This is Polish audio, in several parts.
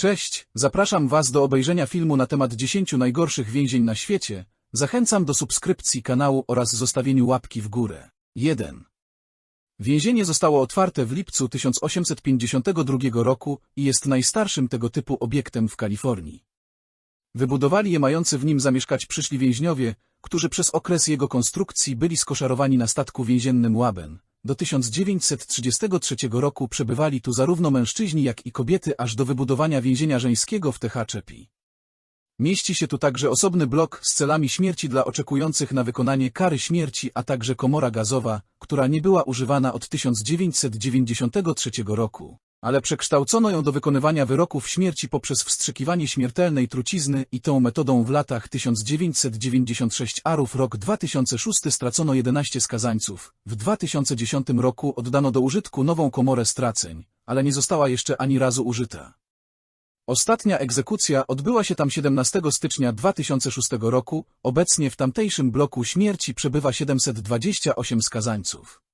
Cześć, zapraszam Was do obejrzenia filmu na temat 10 najgorszych więzień na świecie. Zachęcam do subskrypcji kanału oraz zostawieniu łapki w górę. 1. Więzienie zostało otwarte w lipcu 1852 roku i jest najstarszym tego typu obiektem w Kalifornii. Wybudowali je mający w nim zamieszkać przyszli więźniowie, którzy przez okres jego konstrukcji byli skoszarowani na statku więziennym Łaben. Do 1933 roku przebywali tu zarówno mężczyźni jak i kobiety aż do wybudowania więzienia żeńskiego w Tehachepi. Mieści się tu także osobny blok z celami śmierci dla oczekujących na wykonanie kary śmierci, a także komora gazowa, która nie była używana od 1993 roku ale przekształcono ją do wykonywania wyroków śmierci poprzez wstrzykiwanie śmiertelnej trucizny i tą metodą w latach 1996 arów rok 2006 stracono 11 skazańców. W 2010 roku oddano do użytku nową komorę straceń, ale nie została jeszcze ani razu użyta. Ostatnia egzekucja odbyła się tam 17 stycznia 2006 roku, obecnie w tamtejszym bloku śmierci przebywa 728 skazańców.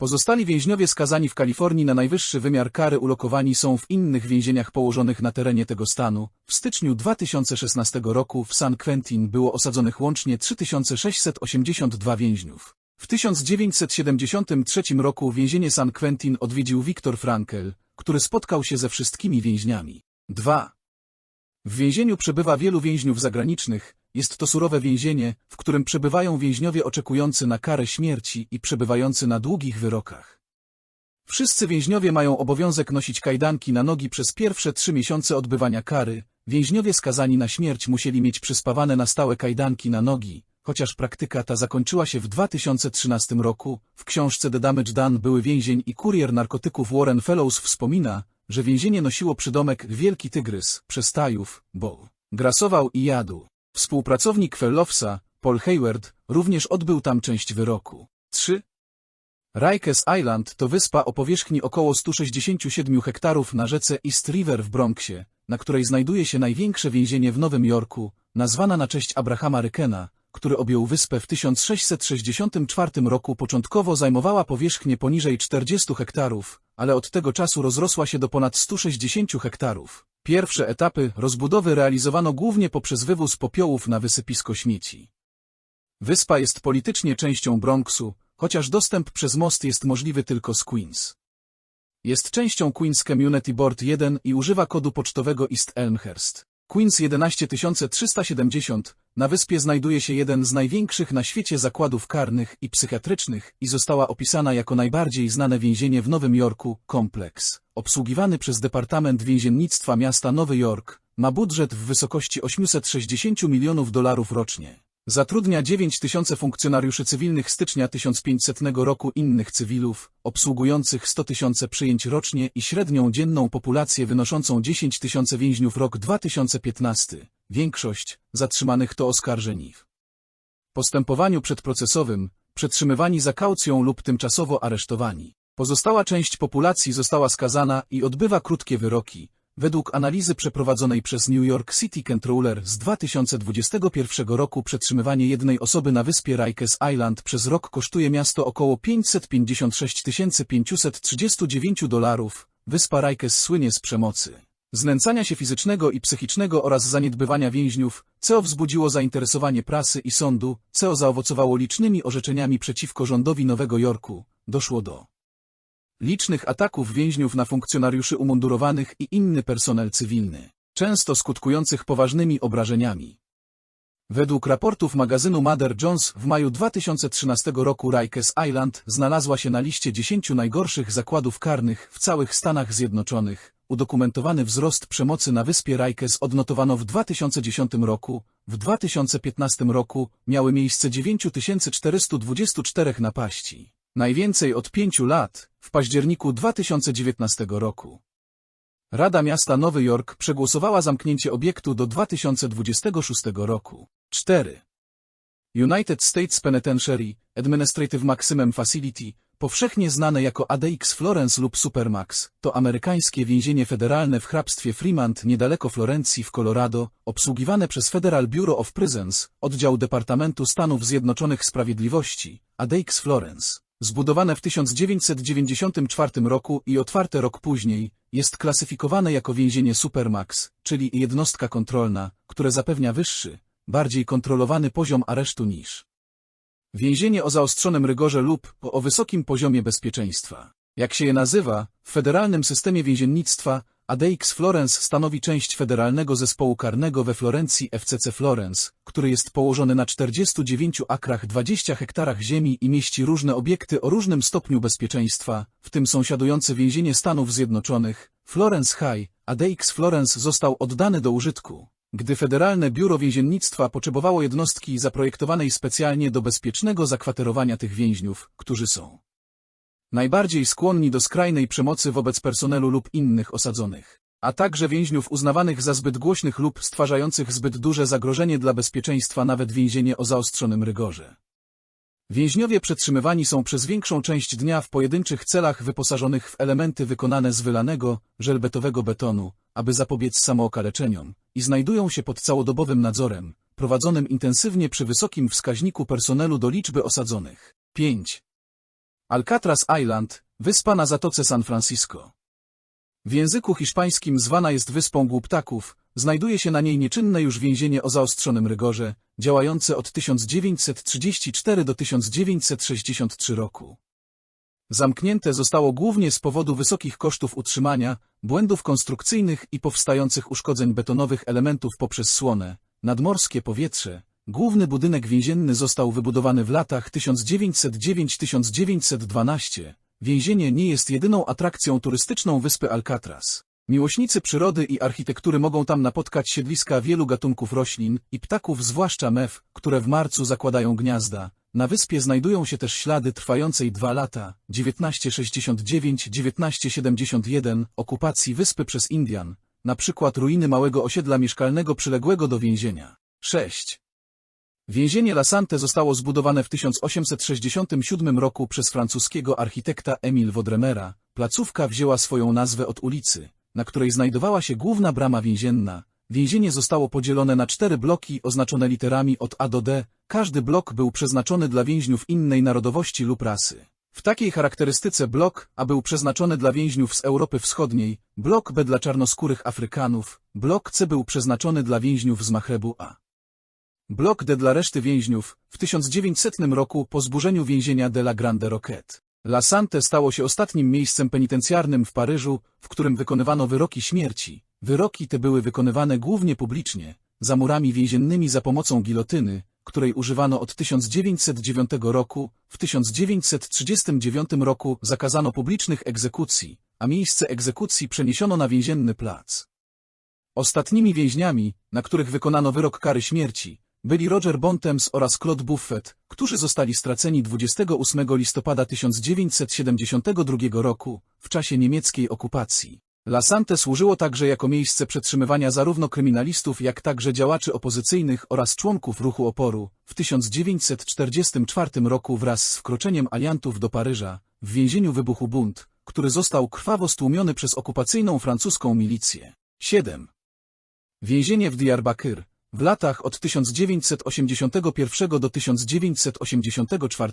Pozostali więźniowie skazani w Kalifornii na najwyższy wymiar kary ulokowani są w innych więzieniach położonych na terenie tego stanu. W styczniu 2016 roku w San Quentin było osadzonych łącznie 3682 więźniów. W 1973 roku więzienie San Quentin odwiedził Viktor Frankel, który spotkał się ze wszystkimi więźniami. 2. W więzieniu przebywa wielu więźniów zagranicznych, jest to surowe więzienie, w którym przebywają więźniowie oczekujący na karę śmierci i przebywający na długich wyrokach. Wszyscy więźniowie mają obowiązek nosić kajdanki na nogi przez pierwsze trzy miesiące odbywania kary. Więźniowie skazani na śmierć musieli mieć przyspawane na stałe kajdanki na nogi, chociaż praktyka ta zakończyła się w 2013 roku. W książce The Damage Done były więzień i kurier narkotyków Warren Fellows wspomina, że więzienie nosiło przydomek Wielki Tygrys, przestajów, bo grasował i jadł. Współpracownik Fellowsa, Paul Hayward, również odbył tam część wyroku. 3. Rikers Island to wyspa o powierzchni około 167 hektarów na rzece East River w Bronxie, na której znajduje się największe więzienie w Nowym Jorku, nazwana na cześć Abrahama Rykena, który objął wyspę w 1664 roku początkowo zajmowała powierzchnię poniżej 40 hektarów, ale od tego czasu rozrosła się do ponad 160 hektarów. Pierwsze etapy rozbudowy realizowano głównie poprzez wywóz popiołów na wysypisko śmieci. Wyspa jest politycznie częścią Bronxu, chociaż dostęp przez most jest możliwy tylko z Queens. Jest częścią Queens Community Board 1 i używa kodu pocztowego East Elmhurst. Queens 11370, na wyspie znajduje się jeden z największych na świecie zakładów karnych i psychiatrycznych i została opisana jako najbardziej znane więzienie w Nowym Jorku, kompleks, obsługiwany przez Departament Więziennictwa Miasta Nowy Jork, ma budżet w wysokości 860 milionów dolarów rocznie. Zatrudnia 9 tysiące funkcjonariuszy cywilnych stycznia 1500 roku innych cywilów, obsługujących 100 tysiące przyjęć rocznie i średnią dzienną populację wynoszącą 10 tysięcy więźniów rok 2015. Większość zatrzymanych to oskarżeni w postępowaniu przedprocesowym, przetrzymywani za kaucją lub tymczasowo aresztowani. Pozostała część populacji została skazana i odbywa krótkie wyroki, Według analizy przeprowadzonej przez New York City Controller z 2021 roku przetrzymywanie jednej osoby na wyspie Rikers Island przez rok kosztuje miasto około 556 539 dolarów. Wyspa Rikers słynie z przemocy, znęcania się fizycznego i psychicznego oraz zaniedbywania więźniów, co wzbudziło zainteresowanie prasy i sądu, co zaowocowało licznymi orzeczeniami przeciwko rządowi Nowego Jorku. Doszło do licznych ataków więźniów na funkcjonariuszy umundurowanych i inny personel cywilny, często skutkujących poważnymi obrażeniami. Według raportów magazynu Mother Jones w maju 2013 roku Rikers Island znalazła się na liście 10 najgorszych zakładów karnych w całych Stanach Zjednoczonych. Udokumentowany wzrost przemocy na wyspie Rikers odnotowano w 2010 roku. W 2015 roku miały miejsce 9424 napaści. Najwięcej od pięciu lat, w październiku 2019 roku. Rada Miasta Nowy Jork przegłosowała zamknięcie obiektu do 2026 roku. 4. United States Penitentiary Administrative Maximum Facility, powszechnie znane jako ADX Florence lub Supermax, to amerykańskie więzienie federalne w hrabstwie Fremont niedaleko Florencji w Colorado, obsługiwane przez Federal Bureau of Prisons, oddział Departamentu Stanów Zjednoczonych Sprawiedliwości, ADX Florence. Zbudowane w 1994 roku i otwarte rok później, jest klasyfikowane jako więzienie Supermax, czyli jednostka kontrolna, które zapewnia wyższy, bardziej kontrolowany poziom aresztu niż więzienie o zaostrzonym rygorze lub o wysokim poziomie bezpieczeństwa. Jak się je nazywa, w federalnym systemie więziennictwa ADX Florence stanowi część federalnego zespołu karnego we Florencji FCC Florence, który jest położony na 49 akrach 20 hektarach ziemi i mieści różne obiekty o różnym stopniu bezpieczeństwa, w tym sąsiadujące więzienie Stanów Zjednoczonych, Florence High, ADX Florence został oddany do użytku. Gdy Federalne Biuro Więziennictwa potrzebowało jednostki zaprojektowanej specjalnie do bezpiecznego zakwaterowania tych więźniów, którzy są najbardziej skłonni do skrajnej przemocy wobec personelu lub innych osadzonych, a także więźniów uznawanych za zbyt głośnych lub stwarzających zbyt duże zagrożenie dla bezpieczeństwa nawet więzienie o zaostrzonym rygorze. Więźniowie przetrzymywani są przez większą część dnia w pojedynczych celach wyposażonych w elementy wykonane z wylanego, żelbetowego betonu, aby zapobiec samookaleczeniom, i znajdują się pod całodobowym nadzorem, prowadzonym intensywnie przy wysokim wskaźniku personelu do liczby osadzonych. 5. Alcatraz Island, wyspa na Zatoce San Francisco. W języku hiszpańskim zwana jest wyspą głuptaków, znajduje się na niej nieczynne już więzienie o zaostrzonym rygorze, działające od 1934 do 1963 roku. Zamknięte zostało głównie z powodu wysokich kosztów utrzymania, błędów konstrukcyjnych i powstających uszkodzeń betonowych elementów poprzez słone, nadmorskie powietrze. Główny budynek więzienny został wybudowany w latach 1909-1912. Więzienie nie jest jedyną atrakcją turystyczną wyspy Alcatraz. Miłośnicy przyrody i architektury mogą tam napotkać siedliska wielu gatunków roślin i ptaków, zwłaszcza mew, które w marcu zakładają gniazda. Na wyspie znajdują się też ślady trwającej dwa lata, 1969-1971, okupacji wyspy przez Indian, na przykład ruiny małego osiedla mieszkalnego przyległego do więzienia. 6. Więzienie La Sante zostało zbudowane w 1867 roku przez francuskiego architekta Emile Wodremera. Placówka wzięła swoją nazwę od ulicy, na której znajdowała się główna brama więzienna. Więzienie zostało podzielone na cztery bloki oznaczone literami od A do D. Każdy blok był przeznaczony dla więźniów innej narodowości lub rasy. W takiej charakterystyce blok A był przeznaczony dla więźniów z Europy Wschodniej, blok B dla czarnoskórych Afrykanów, blok C był przeznaczony dla więźniów z Machrebu A. Blok dla reszty więźniów, w 1900 roku po zburzeniu więzienia de la Grande Roquette. La Sante stało się ostatnim miejscem penitencjarnym w Paryżu, w którym wykonywano wyroki śmierci. Wyroki te były wykonywane głównie publicznie, za murami więziennymi za pomocą gilotyny, której używano od 1909 roku. W 1939 roku zakazano publicznych egzekucji, a miejsce egzekucji przeniesiono na więzienny plac. Ostatnimi więźniami, na których wykonano wyrok kary śmierci, byli Roger Bontemps oraz Claude Buffett, którzy zostali straceni 28 listopada 1972 roku, w czasie niemieckiej okupacji. La Sante służyło także jako miejsce przetrzymywania zarówno kryminalistów jak także działaczy opozycyjnych oraz członków ruchu oporu. W 1944 roku wraz z wkroczeniem aliantów do Paryża, w więzieniu wybuchł bunt, który został krwawo stłumiony przez okupacyjną francuską milicję. 7. Więzienie w Diyarbakir, w latach od 1981 do 1984,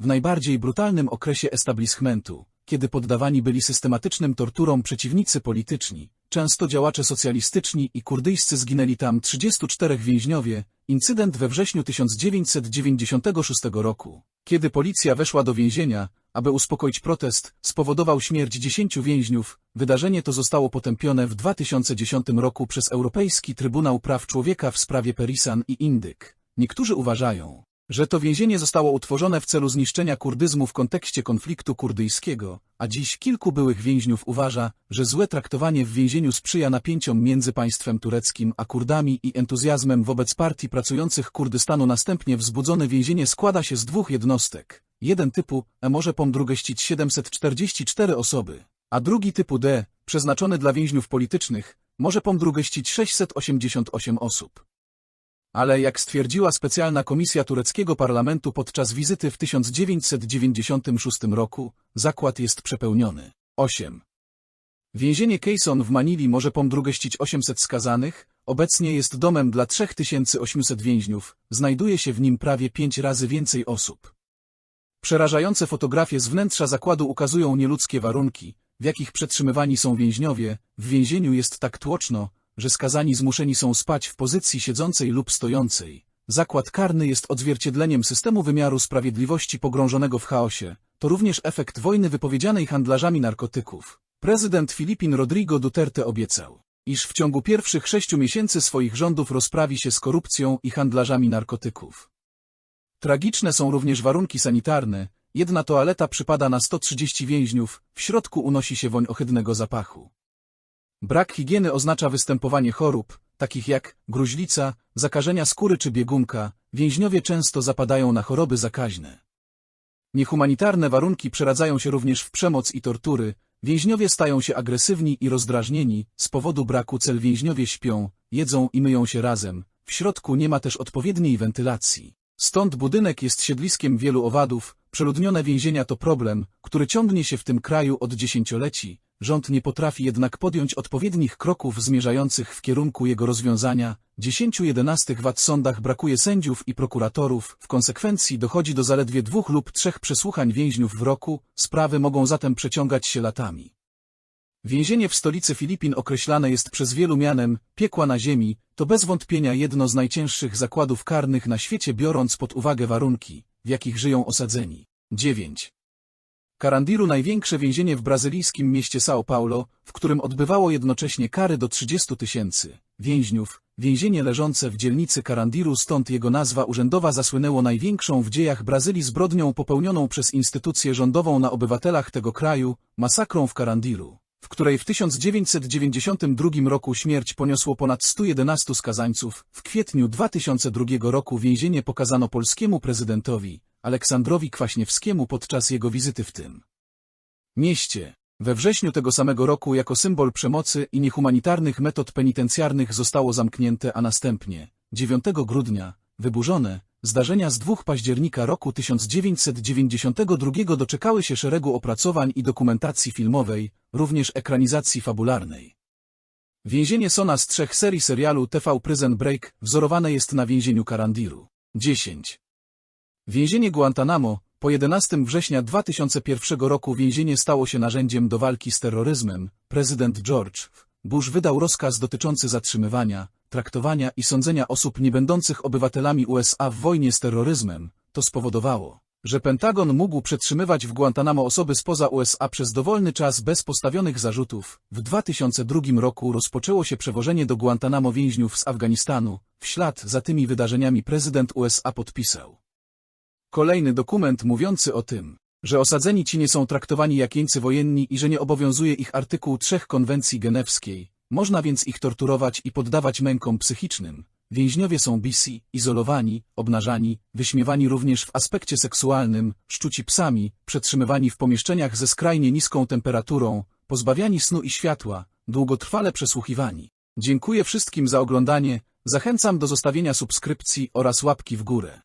w najbardziej brutalnym okresie establishmentu, kiedy poddawani byli systematycznym torturom przeciwnicy polityczni, często działacze socjalistyczni i kurdyjscy zginęli tam 34 więźniowie, incydent we wrześniu 1996 roku, kiedy policja weszła do więzienia, aby uspokoić protest, spowodował śmierć 10 więźniów. Wydarzenie to zostało potępione w 2010 roku przez Europejski Trybunał Praw Człowieka w sprawie Perisan i Indyk. Niektórzy uważają, że to więzienie zostało utworzone w celu zniszczenia kurdyzmu w kontekście konfliktu kurdyjskiego, a dziś kilku byłych więźniów uważa, że złe traktowanie w więzieniu sprzyja napięciom między państwem tureckim a Kurdami i entuzjazmem wobec partii pracujących Kurdystanu. Następnie wzbudzone więzienie składa się z dwóch jednostek. Jeden typu E może pomdrugeścić 744 osoby, a drugi typu D, przeznaczony dla więźniów politycznych, może pomdrugeścić 688 osób. Ale jak stwierdziła specjalna komisja tureckiego parlamentu podczas wizyty w 1996 roku, zakład jest przepełniony. 8. Więzienie Keyson w Manili może pomdrugeścić 800 skazanych, obecnie jest domem dla 3800 więźniów, znajduje się w nim prawie 5 razy więcej osób. Przerażające fotografie z wnętrza zakładu ukazują nieludzkie warunki, w jakich przetrzymywani są więźniowie, w więzieniu jest tak tłoczno, że skazani zmuszeni są spać w pozycji siedzącej lub stojącej. Zakład karny jest odzwierciedleniem systemu wymiaru sprawiedliwości pogrążonego w chaosie. To również efekt wojny wypowiedzianej handlarzami narkotyków. Prezydent Filipin Rodrigo Duterte obiecał, iż w ciągu pierwszych sześciu miesięcy swoich rządów rozprawi się z korupcją i handlarzami narkotyków. Tragiczne są również warunki sanitarne. Jedna toaleta przypada na 130 więźniów, w środku unosi się woń ohydnego zapachu. Brak higieny oznacza występowanie chorób, takich jak gruźlica, zakażenia skóry czy biegunka. Więźniowie często zapadają na choroby zakaźne. Niehumanitarne warunki przeradzają się również w przemoc i tortury. Więźniowie stają się agresywni i rozdrażnieni, z powodu braku cel więźniowie śpią, jedzą i myją się razem. W środku nie ma też odpowiedniej wentylacji. Stąd budynek jest siedliskiem wielu owadów, przeludnione więzienia to problem, który ciągnie się w tym kraju od dziesięcioleci. Rząd nie potrafi jednak podjąć odpowiednich kroków zmierzających w kierunku jego rozwiązania. Dziesięciu jedenastych w sądach brakuje sędziów i prokuratorów, w konsekwencji dochodzi do zaledwie dwóch lub trzech przesłuchań więźniów w roku, sprawy mogą zatem przeciągać się latami. Więzienie w stolicy Filipin określane jest przez wielu mianem piekła na ziemi, to bez wątpienia jedno z najcięższych zakładów karnych na świecie biorąc pod uwagę warunki, w jakich żyją osadzeni. 9. Carandiru największe więzienie w brazylijskim mieście São Paulo, w którym odbywało jednocześnie kary do 30 tysięcy więźniów. Więzienie leżące w dzielnicy Carandiru stąd jego nazwa urzędowa zasłynęło największą w dziejach Brazylii zbrodnią popełnioną przez instytucję rządową na obywatelach tego kraju, masakrą w Carandiru w której w 1992 roku śmierć poniosło ponad 111 skazańców, w kwietniu 2002 roku więzienie pokazano polskiemu prezydentowi, Aleksandrowi Kwaśniewskiemu podczas jego wizyty w tym mieście. We wrześniu tego samego roku jako symbol przemocy i niehumanitarnych metod penitencjarnych zostało zamknięte, a następnie, 9 grudnia, wyburzone, Zdarzenia z 2 października roku 1992 doczekały się szeregu opracowań i dokumentacji filmowej, również ekranizacji fabularnej. Więzienie Sona z trzech serii serialu TV Prison Break wzorowane jest na więzieniu Carandiru. 10. Więzienie Guantanamo, po 11 września 2001 roku więzienie stało się narzędziem do walki z terroryzmem. Prezydent George Bush wydał rozkaz dotyczący zatrzymywania, traktowania i sądzenia osób niebędących obywatelami USA w wojnie z terroryzmem, to spowodowało, że Pentagon mógł przetrzymywać w Guantanamo osoby spoza USA przez dowolny czas bez postawionych zarzutów. W 2002 roku rozpoczęło się przewożenie do Guantanamo więźniów z Afganistanu. W ślad za tymi wydarzeniami prezydent USA podpisał kolejny dokument mówiący o tym, że osadzeni ci nie są traktowani jak jeńcy wojenni i że nie obowiązuje ich artykuł 3 konwencji genewskiej, można więc ich torturować i poddawać mękom psychicznym. Więźniowie są bisi, izolowani, obnażani, wyśmiewani również w aspekcie seksualnym, szczuci psami, przetrzymywani w pomieszczeniach ze skrajnie niską temperaturą, pozbawiani snu i światła, długotrwale przesłuchiwani. Dziękuję wszystkim za oglądanie, zachęcam do zostawienia subskrypcji oraz łapki w górę.